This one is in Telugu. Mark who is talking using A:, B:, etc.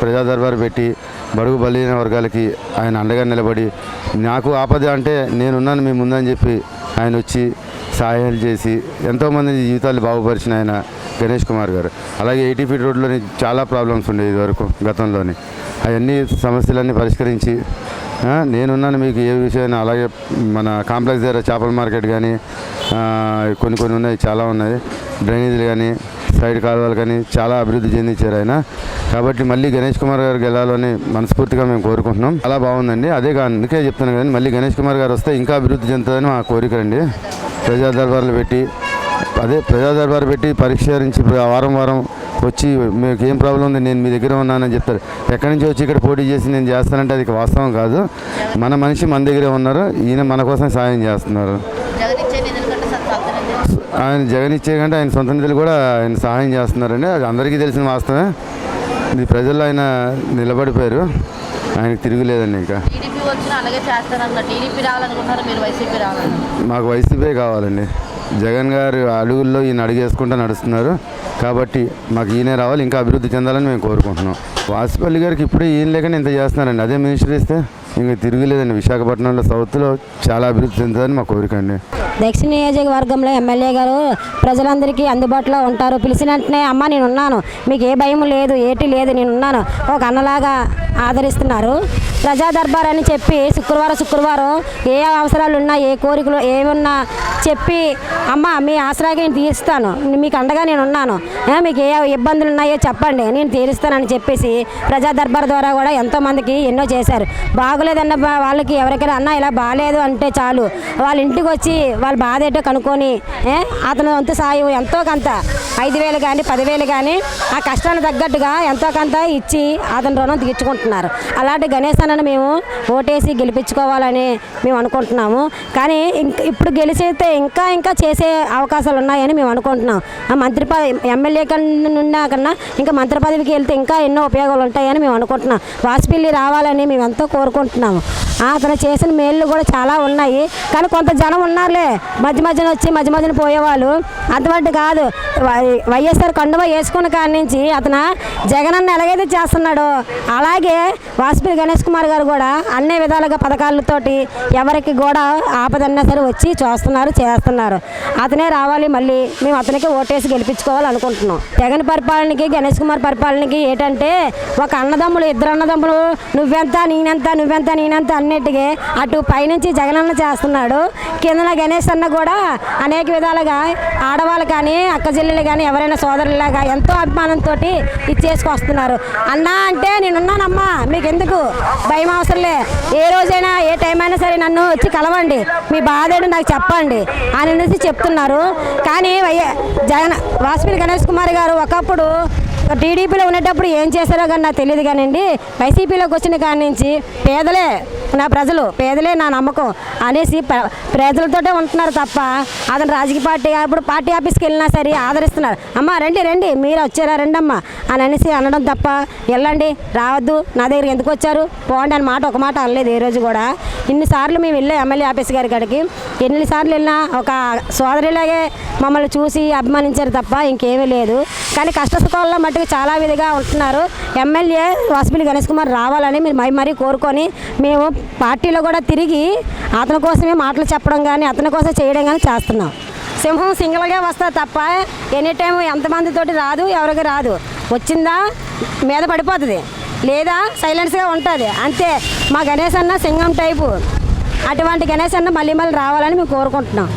A: ప్రజా దర్బారు పెట్టి బడుగు బలహీన వర్గాలకి ఆయన అండగా నిలబడి నాకు ఆపద అంటే నేనున్నాను మీ ముందని చెప్పి ఆయన వచ్చి సహాయాలు చేసి ఎంతోమంది జీవితాలు బాగుపరిచిన ఆయన గణేష్ కుమార్ గారు. అలాగే ఎయిటీ ఫీట్ రోడ్లోని చాలా ప్రాబ్లమ్స్ ఉండేవి ఇదివరకు గతంలోని. అవన్నీ సమస్యలన్నీ పరిష్కరించి నేనున్నాను మీకు ఏ విషయాన్ని అలాగే మన కాంప్లెక్స్ దగ్గర చేపల మార్కెట్ కానీ కొన్ని కొన్ని ఉన్నాయి చాలా ఉన్నాయి. డ్రైనేజీలు కానీ సైడ్ కాలువలు కానీ చాలా అభివృద్ధి చెందించారు ఆయన. కాబట్టి మళ్ళీ గణేష్ కుమార్ గారికి వెళ్ళాలని మనస్ఫూర్తిగా మేము కోరుకుంటున్నాం. చాలా బాగుందండి. అదే అందుకే చెప్తాను కదండి మళ్ళీ గణేష్ కుమార్ గారు వస్తే ఇంకా అభివృద్ధి చెందుతుందని మా కోరిక అండి. ప్రజా దర్బార్లు పెట్టి అదే ప్రజా దర్బారు పెట్టి పరిష్కరించి వారం వారం వచ్చి మీకు ఏం ప్రాబ్లం ఉంది నేను మీ దగ్గర ఉన్నానని చెప్తారు. ఎక్కడి నుంచి వచ్చి ఇక్కడ పోటీ చేసి నేను చేస్తానంటే అది వాస్తవం కాదు. మన మనిషి మన దగ్గరే ఉన్నారు ఈయన మన కోసం సాయం చేస్తున్నారు
B: జగన్ ఇచ్చే నిధుల కంటే స- సొంత నిధులు
A: ఆయన జగన్ ఇచ్చే కంటే ఆయన సొంత నిధులు కూడా ఆయన సహాయం చేస్తున్నారండి. అది అందరికీ తెలిసిన వాస్తవమే. ఇది ప్రజల్లో ఆయన నిలబడిపోయారు. ఆయనకు తిరుగులేదండి ఇంకా. మాకు వైసీపీ కావాలండి. జగన్ గారు అడుగుల్లో ఈయన అడుగేసుకుంటూ నడుస్తున్నారు. కాబట్టి మాకు ఈయనే రావాలి ఇంకా అభివృద్ధి చెందాలని మేము కోరుకుంటున్నాం. వాసుపల్లి గారికి ఇప్పుడే ఈయన లేకనే ఇంత చేస్తున్నారండి. అదే మినిస్టర్ ఇస్తే ఇంకా తిరగలేదండి. విశాఖపట్నంలో సౌత్లో చాలా అభివృద్ధి చెందుతుందని మా కోరిక అండి.
C: దక్షిణ నియోజకవర్గంలో ఎమ్మెల్యే గారు ప్రజలందరికీ అందుబాటులో ఉంటారు. పిలిచిన వెంటనే అమ్మ నేను ఉన్నాను మీకు ఏ భయం లేదు ఏటి లేదు నేను ఉన్నాను ఒక అన్నలాగా ఆదరిస్తున్నారు. ప్రజా దర్బార్ అని చెప్పి శుక్రవారం శుక్రవారం ఏ అవసరాలు ఉన్నా ఏ కోరికలు ఏమున్నా చెప్పి అమ్మ మీ ఆసరాగా నేను తీరుస్తాను. మీకు అండగా నేను ఉన్నాను మీకు ఏ ఇబ్బందులు ఉన్నాయో చెప్పండి. నేను తీరుస్తానని చెప్పేసి ప్రజా దర్బార్ ద్వారా కూడా ఎంతోమందికి ఎన్నో చేశారు. బాగోలేదన్న వాళ్ళకి ఎవరికైనా అన్న ఇలా బాగాలేదు అంటే చాలు. వాళ్ళ ఇంటికి వచ్చి వాళ్ళ బాధ ఏంటో కనుక్కొని అతను అంత సాయం ఎంతో కొంత. ఐదు వేలు కానీ పదివేలు కానీ ఆ కష్టానికి తగ్గట్టుగా ఎంతో కొంత ఇచ్చి అతని రుణం తీర్చుకుంటున్నారు. అలాంటి గణేష్ అన్నను మేము ఓటేసి గెలిపించుకోవాలని మేము అనుకుంటున్నాము. కానీ ఇప్పుడు గెలిచితే ఇంకా ఇంకా చేసే అవకాశాలు ఉన్నాయని మేము అనుకుంటున్నాం. ఆ మంత్రి పదవి ఎమ్మెల్యే కన్నా కన్నా ఇంకా మంత్రి పదవికి వెళ్తే ఇంకా ఎన్నో ఉపయోగాలు ఉంటాయని మేము అనుకుంటున్నాం. వాసుపల్లి రావాలని మేము ఎంతో కోరుకుంటున్నాం. ఆ, అతను చేసిన మేళ్ళు కూడా చాలా ఉన్నాయి. కానీ కొంత జనం ఉన్నారులే. మధ్య మధ్యన వచ్చి మధ్య మధ్యన పోయేవాళ్ళు. అటువంటి కాదు. వై- వైఎస్ఆర్ కండువ వేసుకున్న కాడి నుంచి అతను జగనన్న ఎలాగైతే చేస్తున్నాడో అలాగే వాసుపల్లి గణేష్ కుమార్ గారు కూడా అన్ని విధాలుగా పథకాలతోటి ఎవరికి కూడా ఆపదన్నా సరే వచ్చి చూస్తున్నారు చేస్తున్నారు. అతనే రావాలి మళ్ళీ. మేము అతనికి ఓటేసి గెలిపించుకోవాలి అనుకుంటున్నాం జగన్ పరిపాలనకి గణేష్ కుమార్ పరిపాలనకి ఏంటంటే ఒక అన్నదమ్ములు ఇద్దరు అన్నదమ్ములు నువ్వెంత నేనెంత నువ్వెంత నేనెంత అన్నిటికీ అటు పైనుంచి జగనన్న చేస్తున్నాడు. కిందన గణేష్ అన్న కూడా అనేక విధాలుగా ఆడవాళ్ళు కానీ అక్క చెల్లెలు కానీ ఎవరైనా సోదరులాగా ఎంతో అభిమానంతో ఇచ్చేసుకొస్తున్నారు. అన్నా అంటే నేనున్నానమ్మా మీకు ఎందుకు భయం అవసరంలే ఏ రోజైనా ఏ టైం అయినా సరే నన్ను వచ్చి కలవండి. మీ బాధ నాకు చెప్పండి అని అనేసి చెప్తున్నారు. కానీ జగన్ వాసుపల్లి గణేష్ కుమార్ గారు ఒకప్పుడు టీడీపీలో ఉండేటప్పుడు ఏం చేశారో కానీ నాకు తెలియదు కానివ్వండి వైసీపీలోకి వచ్చిన కాడి నుంచి పేదలే నా ప్రజలు పేదలే నా నమ్మకం అనేసి ప్ర- ప్రజలతోటే ఉంటున్నారు తప్ప అతను రాజకీయ పార్టీ ఇప్పుడు పార్టీ ఆఫీస్కి వెళ్ళినా సరే ఆదరిస్తున్నారు. అమ్మ రండి రండి మీరు వచ్చారా రండి అమ్మ అని అనేసి అనడం తప్ప వెళ్ళండి రావద్దు నా దగ్గర ఎందుకు వచ్చారు? పోండి అని మాట ఒక మాట అనలేదు ఏ రోజు కూడా. ఇన్నిసార్లు మేము వెళ్ళే ఎమ్మెల్యే ఆఫీస్ గారి కాడికి. ఎన్నిసార్లు వెళ్ళినా ఒక సోదరిలాగే మమ్మల్ని చూసి అభిమానించారు తప్ప ఇంకేమీ లేదు. కానీ కష్ట సుఖాల్లో మట్టుకు చాలా విధిగా ఉంటున్నారు. ఎమ్మెల్యే వాసుపల్లి గణేష్ కుమార్ రావాలని మీరు మరీ మరీ కోరుకొని మేము పార్టీలో కూడా తిరిగి అతని కోసమే మాటలు చెప్పడం కానీ అతని కోసం చేయడం కానీ చేస్తున్నాం. సింహం సింగిల్గా వస్తా తప్ప ఎనీ టైం ఎంతమందితోటి రాదు ఎవరికి రాదు. వచ్చిందా మీద పడిపోతుంది. లేదా సైలెన్స్గా ఉంటుంది. అంతే. మా గణేష్ అన్న సింహం టైపు. అటువంటి గణేష్ అన్న మళ్ళీ మళ్ళీ రావాలని మేము కోరుకుంటున్నాం.